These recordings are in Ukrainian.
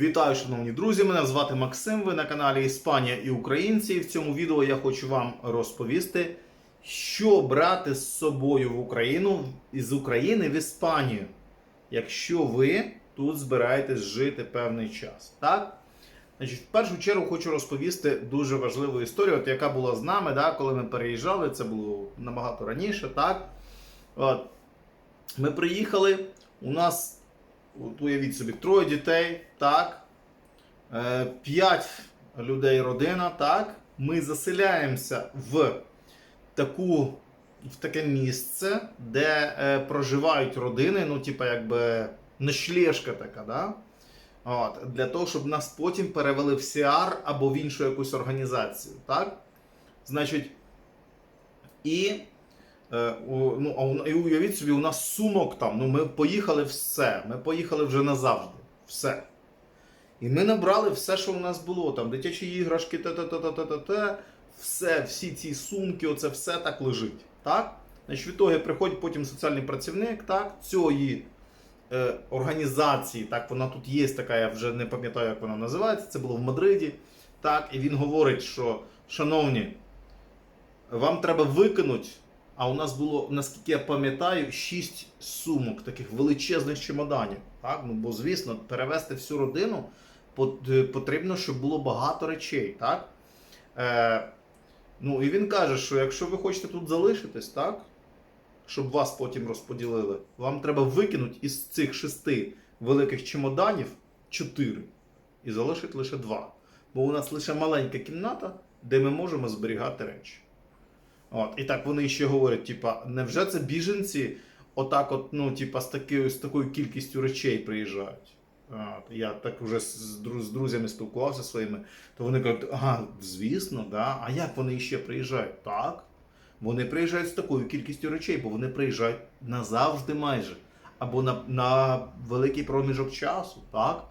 Вітаю, шановні друзі! Мене звати Максим. Ви на каналі Іспанія і Українці. І в цьому відео я хочу вам розповісти, що брати з собою в Україну із України в Іспанію, якщо ви тут збираєтесь жити певний час. Так? Значить, в першу чергу хочу розповісти дуже важливу історію, от яка була з нами, да, коли ми переїжджали. Це було набагато раніше. Так? От. Ми приїхали. У нас, от уявіть собі, троє дітей, так. Е, П'ять людей родина, так. Ми заселяємося в таку, в таке місце, де е, проживають родини, ну, типа, якби ночлежка така, да? От, для того, щоб нас потім перевели в СІАР або в іншу якусь організацію. Так? Значить, і, ну, а у- і уявіть собі, у нас сумок там. Ну, ми поїхали все. Ми поїхали вже назавжди. Все. І ми набрали все, що у нас було. Там дитячі іграшки, та-та-та-та-та-та, все, всі ці сумки, оце все так лежить. Так? Значить, в ітогі приходить потім соціальний працівник, так, цієї е, організації, так, вона тут є така, я вже не пам'ятаю, як вона називається, це було в Мадриді. Так, і він говорить, що, шановні, вам треба викинути, а у нас було, наскільки я пам'ятаю, 6 сумок, таких величезних чемоданів. Так? Ну, бо, звісно, перевезти всю родину потрібно, щоб було багато речей. Так? Е, ну, і він каже, що якщо ви хочете тут залишитись, так? щоб вас потім розподілили, вам треба викинути із цих шести великих чемоданів чотири і залишити лише два. Бо у нас лише маленька кімната, де ми можемо зберігати речі. От, і так вони ще говорять: типа, невже це біженці отак, от, ну, типа, з з такою кількістю речей приїжджають? От, я так вже з, з друз- з друзями спілкувався своїми, то вони кажуть, ага, звісно, да. а як вони ще приїжджають? Так. Вони приїжджають з такою кількістю речей, бо вони приїжджають назавжди майже. Або на, на великий проміжок часу, так?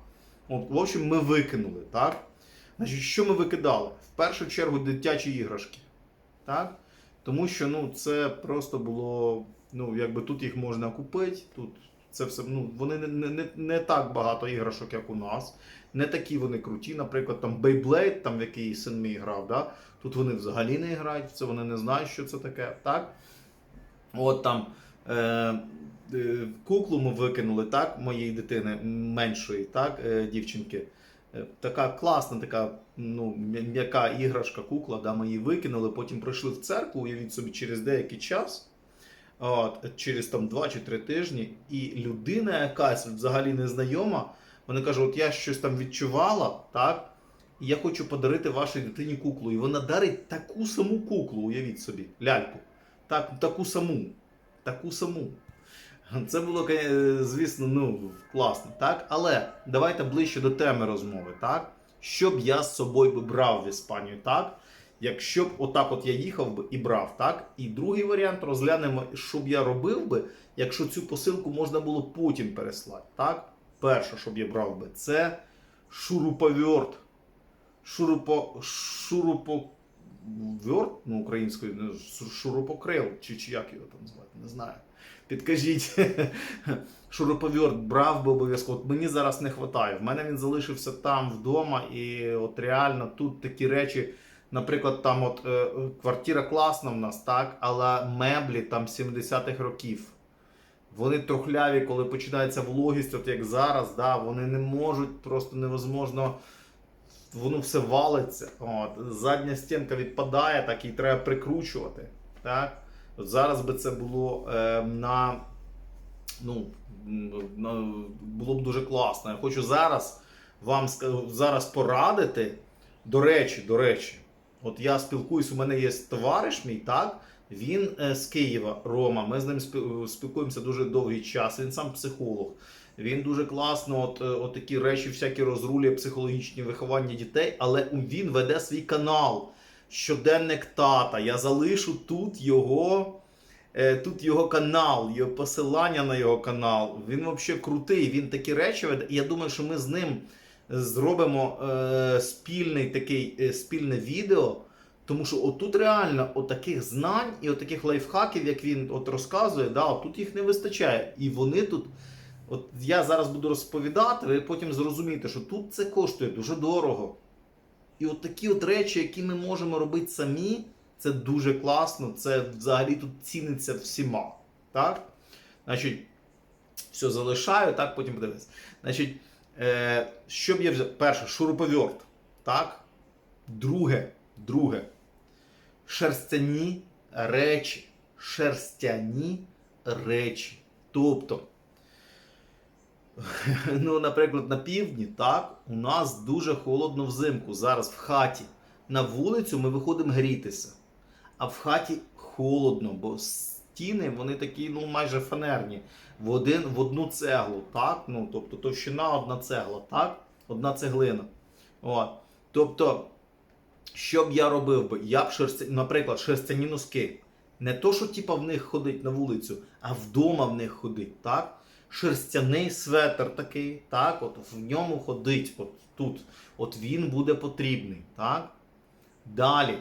От, в общем, ми викинули, так? Значить, що ми викидали? В першу чергу дитячі іграшки. Так? Тому що ну, це просто було, ну, якби тут їх можна купити, тут це все, ну, вони не, не, не, так багато іграшок, як у нас. Не такі вони круті. Наприклад, там Beyblade, там в який син мій грав, да? тут вони взагалі не грають, це вони не знають, що це таке. Так? От там е, е, куклу ми викинули, так, моєї дитини меншої, так, е, дівчинки. Е, Така класна, така ну, м'яка іграшка, кукла, да, ми її викинули, потім прийшли в церкву, уявіть собі, через деякий час, от, через там 2 чи 3 тижні, і людина якась взагалі незнайома, вона каже: От я щось там відчувала, так, і я хочу подарити вашій дитині куклу. І вона дарить таку саму куклу, уявіть собі, ляльку. Так, таку саму. Таку саму. Це було, звісно, ну, класно, так? Але давайте ближче до теми розмови, так? Що б я з собою би брав в Іспанію, так? Якщо б отак от я їхав би і брав, так? І другий варіант розглянемо, що б я робив би, якщо цю посилку можна було потім переслати, так? Перше, що б я брав би, це шуруповерт. Шурупо, шуруповерт, ну, українською, шурупокрил, чи, чи як його там звати, не знаю. Підкажіть, шуруповерт брав би обов'язково. От мені зараз не вистачає. В мене він залишився там вдома, і от реально тут такі речі. Наприклад, там от е, квартира класна в нас, так, але меблі там 70-х років. Вони трухляві, коли починається вологість, от як зараз, да, вони не можуть, просто невозможно. Воно все валиться. От, задня стінка відпадає, так її треба прикручувати. Так? Зараз би це було е, на, ну, на, було б дуже класно. Я хочу зараз вам зараз порадити. До речі, до речі, от я спілкуюсь, у мене є товариш мій, так? Він е, з Києва, Рома. Ми з ним спілкуємося дуже довгий час. Він сам психолог. Він дуже класно, от, е, от такі речі, всякі розрулює психологічні виховання дітей, але він веде свій канал Щоденник тата. Я залишу тут його. е, Тут його канал, його посилання на його канал. Він взагалі крутий. Він такі речі веде. І я думаю, що ми з ним зробимо е, спільний такий, е, спільне відео. Тому що отут реально от таких знань і от таких лайфхаків, як він от розказує, да, тут їх не вистачає. І вони тут От я зараз буду розповідати, ви потім зрозумієте, що тут це коштує дуже дорого. І от такі от речі, які ми можемо робити самі, це дуже класно, це взагалі тут ціниться всіма. Так? Значить, все залишаю, так, потім подивитися. Значить, е, що б я взяв? Перше, шуруповерт. Так? Друге, друге. Шерстяні речі. Шерстяні речі. Тобто, ну, наприклад, на півдні, так, у нас дуже холодно взимку. Зараз в хаті. На вулицю ми виходимо грітися. А в хаті холодно, бо стіни вони такі, ну, майже фанерні. В, один, в одну цеглу, так? Ну, тобто товщина одна цегла, так? Одна цеглина. От. Тобто, що б я робив би? Я б шерстя... наприклад, шерстяні носки. Не то, що типа в них ходить на вулицю, а вдома в них ходить, так? Шерстяний светр такий, так, от в ньому ходить, от тут. От він буде потрібний, так? Далі.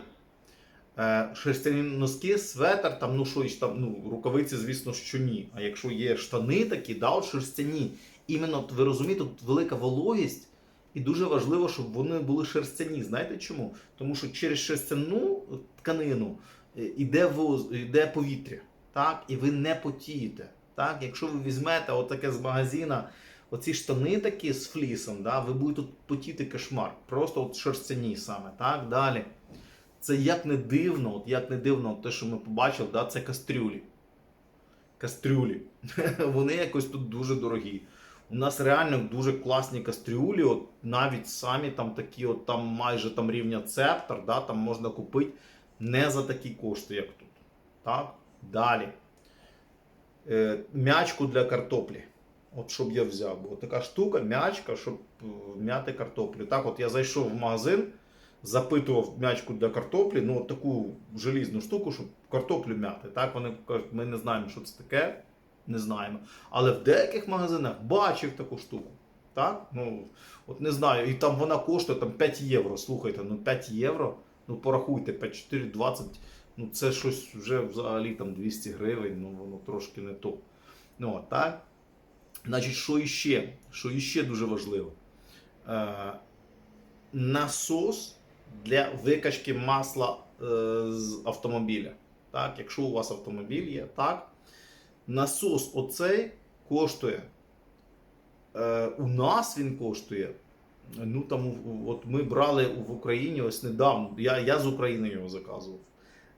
Е, шерстяні носки, светр, там, ну що там, ну, рукавиці, звісно, що ні. А якщо є штани такі, да, от шерстяні. Іменно, ви розумієте, тут велика вологість, і дуже важливо, щоб вони були шерстяні. Знаєте чому? Тому що через шерстяну тканину е, воз, іде повітря, так? і ви не потієте. Так? Якщо ви візьмете отаке з магазина, оці штани такі з флісом, да, ви будете потіти кошмар. Просто от шерстяні саме. Так? Далі. Це як не дивно, от як не дивно, те, що ми побачили, да, це кастрюлі. Кастрюлі. Вони якось тут дуже дорогі. У нас реально дуже класні кастрюлі, от навіть самі там такі, от там майже там рівня цептер, да, там можна купити не за такі кошти, як тут. Так? Далі. Е, м'ячку для картоплі. От щоб я взяв. Бо така штука, м'ячка, щоб е, м'яти картоплю. Так, от я зайшов в магазин, запитував м'ячку для картоплі, ну от таку желізну штуку, щоб картоплю м'яти. Так, вони кажуть, ми не знаємо, що це таке, не знаємо. Але в деяких магазинах бачив таку штуку. Так? Ну, от не знаю, і там вона коштує там, 5 євро. Слухайте, ну 5 євро, ну порахуйте, 5, 4, 20, ну це щось вже взагалі там 200 гривень, ну воно трошки не то. Ну, так? Значить, що іще? Що іще дуже важливо? Е, насос для викачки масла е, з автомобіля. Так, якщо у вас автомобіль є, так. Насос оцей коштує. Е, у нас він коштує. Ну там, от ми брали в Україні ось недавно. Я, я з України його заказував.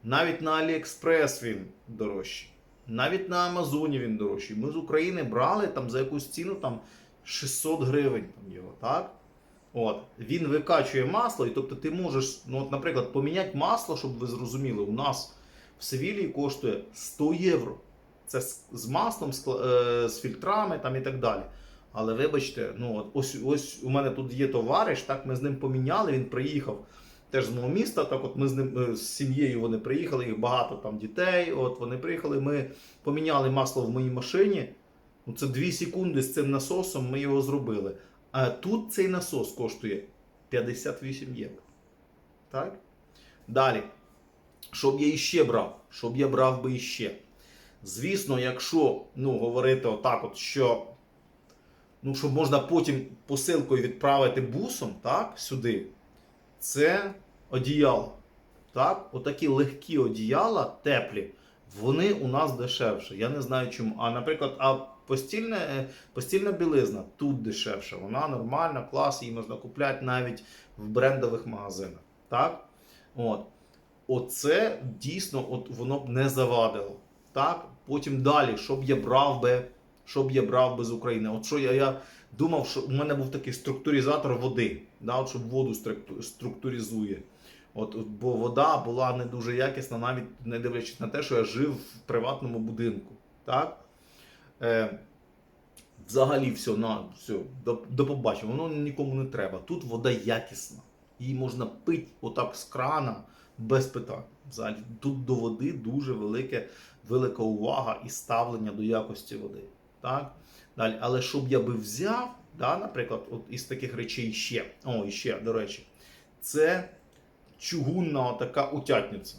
Навіть на AliExpress він дорожчий. Навіть на Амазоні він дорожчий. Ми з України брали там за якусь ціну там 600 гривень там його, так? От, він викачує масло, і тобто ти можеш, ну, от, наприклад, поміняти масло, щоб ви зрозуміли, у нас в Севілії коштує 100 євро. Це з, маслом, е, з фільтрами там, і так далі. Але вибачте, ну от ось, ось у мене тут є товариш, так ми з ним поміняли, він приїхав теж з мого міста. Так, от ми з ним е, з сім'єю вони приїхали, їх багато там дітей. От вони приїхали. Ми поміняли масло в моїй машині. Ну, це 2 секунди з цим насосом ми його зробили. А тут цей насос коштує 58 євро. Так? Далі. Що б я іще брав? Що б я брав би іще? Звісно, якщо ну, говорити отак, от, що ну, що можна потім посилкою відправити бусом так, сюди, це одіяло. Так? Отакі легкі одіяла, теплі, вони у нас дешевше. Я не знаю чому. А, наприклад, а постільна, е, постільна білизна тут дешевша. Вона нормальна, клас, її можна купляти навіть в брендових магазинах. Так? От. Оце дійсно от воно б не завадило. Так? Потім далі, що б я брав би, що б я брав би з України. От що я, я думав, що у мене був такий структуризатор води, да, от, щоб воду структуризує. От, бо вода була не дуже якісна, навіть не дивлячись на те, що я жив в приватному будинку. Так? Е, взагалі все, на, все, до, до побачення, воно нікому не треба. Тут вода якісна. Її можна пити отак з крана без питань. Взагалі, тут до води дуже велике, велика увага і ставлення до якості води. Так? Далі, але щоб я би взяв, да, наприклад, от із таких речей ще, о, ще, до речі, це чугунна така утятниця.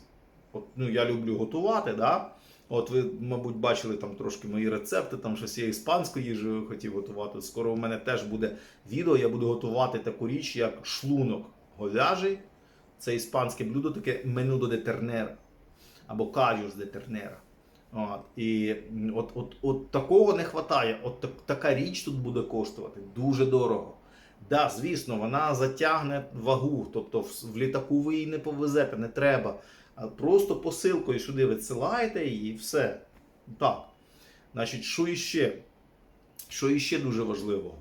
От, ну, я люблю готувати, да? От ви, мабуть, бачили там трошки мої рецепти, там щось я іспанську їжу хотів готувати. Скоро у мене теж буде відео. Я буду готувати таку річ, як шлунок говяжий. Це іспанське блюдо, таке менудо де тернера або кажус де тернера. От, і от, от, от такого не вистачає. От так, така річ тут буде коштувати дуже дорого. Да, звісно, вона затягне вагу, тобто в, в літаку ви її не повезете, не треба. Просто посилкою сюди відсилаєте її і все. Так. Значить, що іще? Що іще дуже важливо?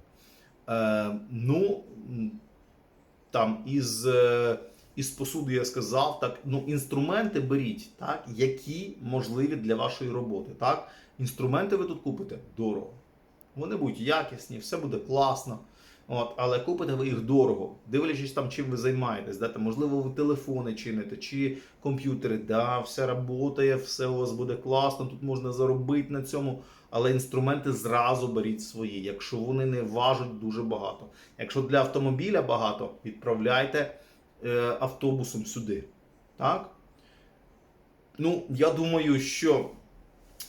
Е, ну, там із, е, із посуди я сказав, так, ну, інструменти беріть, так, які можливі для вашої роботи. Так? Інструменти ви тут купите дорого. Вони будуть якісні, все буде класно. От, але купите ви їх дорого, дивлячись там, чим ви займаєтесь. Да? Там, можливо, ви телефони чините чи комп'ютери. Да, все працює, все у вас буде класно, тут можна заробити на цьому. Але інструменти зразу беріть свої, якщо вони не важать дуже багато. Якщо для автомобіля багато, відправляйте автобусом сюди. Так? Ну, я думаю, що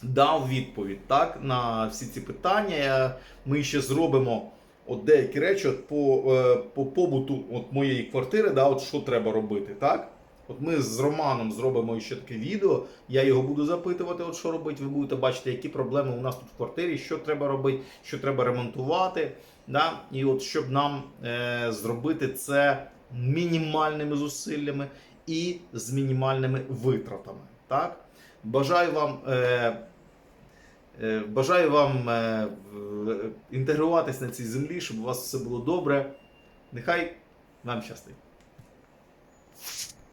дав відповідь так, на всі ці питання. Ми ще зробимо от деякі речі от по, е, по побуту от моєї квартири, да, от що треба робити. так? От ми з Романом зробимо ще таке відео. Я його буду запитувати, от що робити. Ви будете бачити, які проблеми у нас тут в квартирі, що треба робити, що треба ремонтувати. Да? І от щоб нам е, зробити це мінімальними зусиллями і з мінімальними витратами. Так? Бажаю вам. Е, Е, Бажаю вам е, інтегруватись на цій землі, щоб у вас все було добре. Нехай вам щастить.